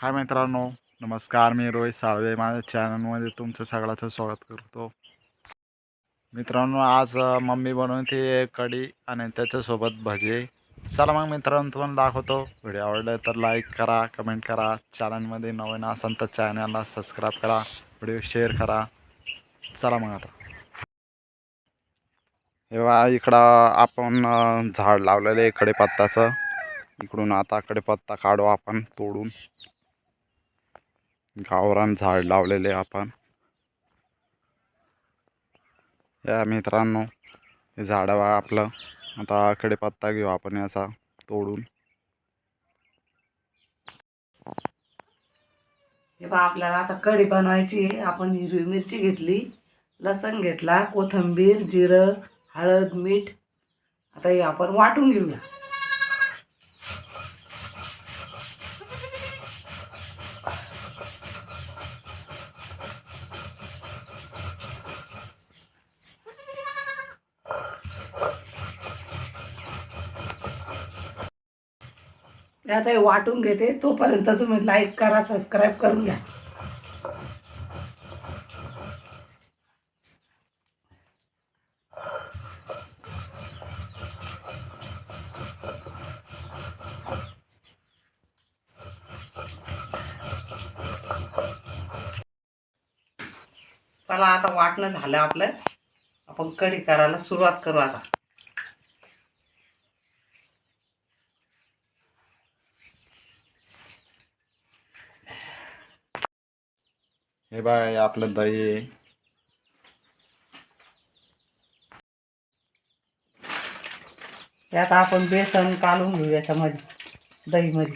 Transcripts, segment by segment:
हाय मित्रांनो नमस्कार. मी रोहित साळवे. माझ्या चॅनलमध्ये तुमचं सगळ्याचं स्वागत करतो. मित्रांनो आज मम्मी बनवते कढी आणि त्याच्यासोबत भजे. चला मग मित्रांनो तुम्हाला दाखवतो. व्हिडिओ आवडला तर लाईक करा कमेंट करा. चॅनलमध्ये नवीन असाल तर चॅनलला सबस्क्राईब करा. व्हिडिओ शेअर करा. चला मग आता. हे इकडं आपण झाड लावलेलं आहे कडेपत्ताचं इकडून आता कडेपत्ता काढू आपण तोडून. गावरान झाड लावलेले आपण. या मित्रांनो हे झाड आपलं. आता कढीपत्ता घेऊ आपण याचा तोडून. हे बा आपल्याला आता कढी बनवायची आहे. आपण हिरवी मिरची घेतली लसण घेतला कोथिंबीर जिरं हळद मीठ. आता हे आपण वाटून घेऊया. हे आता हे वाटून घेते. तोपर्यंत तुम्ही लाईक करा सबस्क्राईब करून घ्या. चला आता वाटणं झालं आपलं. आपण कढी करायला सुरुवात करू आता. हे हे आपलं दही. आपण बेसन कालून घेऊ याच्यामध्ये दहीमध्ये.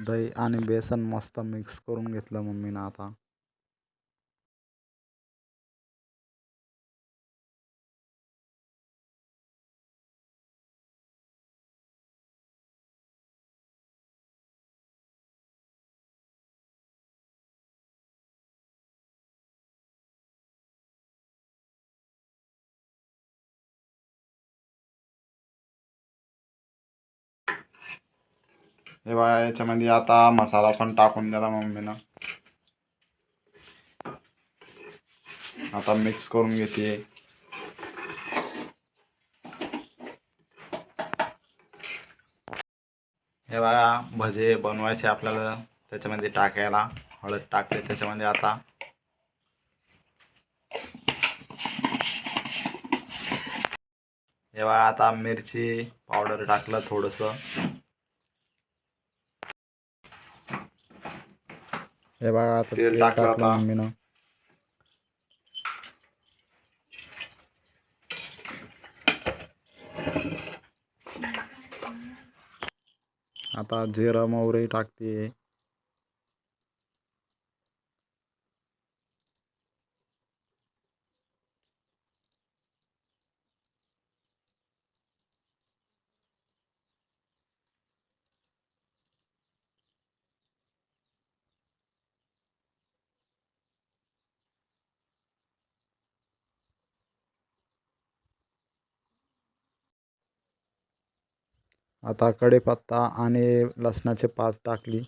दही आणि बेसन मस्त मिक्स करून घेतलं मम्मीनं आता. हे बघा याच्यामध्ये आता मसाला पण टाकून दिला मम्मीनं आता मिक्स करून घेते. हे बघा भजे बनवायचे आपल्याला त्याच्यामध्ये टाकायला. हळद टाकते त्याच्यामध्ये आता. हे बघा आता मिरची पावडर टाकलं थोडंसं. हे बघा आता तेल टाकलं आता मम्मीनं आता जिरं मोहरी टाकते आता कढीपत्ता आणि लसणाचे पात टाकली.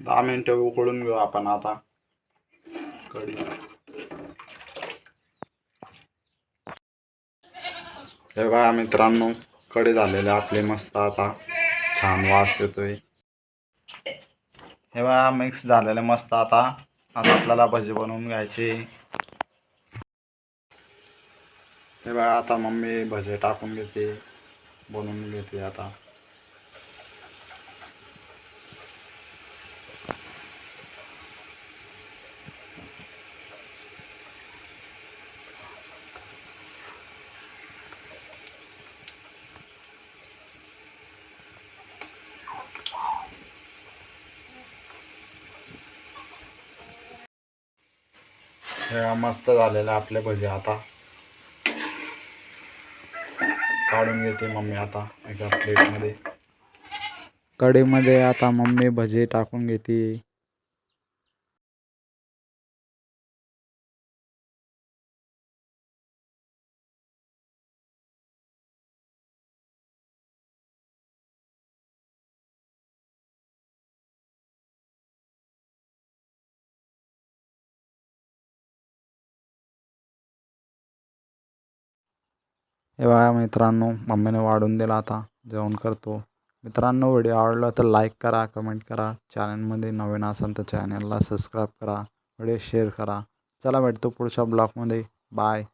दहा मिनिटं उकळून घेऊ आपण आता. कढी. हे बघा मित्रांनो कढी झालेले आपले मस्त आता. छान वास येतोय. हे बघा मिक्स झालेले मस्त आता. आता आपल्याला भजी बनवून घ्यायची. हे बघा आता मम्मी भजे टाकून घेते बनवून घेते आता. हे मस्त झालेला आपले भजे आता. काढून घेते मम्मी आता एका प्लेटमध्ये कढीमध्ये आता मम्मी भजी टाकून घेते. हे बघा मित्रांनो मम्मीने वाढून दिला आता जेवण करतो. मित्रांनो व्हिडिओ आवडला तर लाईक करा कमेंट करा. चॅनलमध्ये नवीन असाल तर चॅनलला सबस्क्राईब करा. व्हिडिओ शेअर करा. चला भेटतो पुढच्या ब्लॉगमध्ये बाय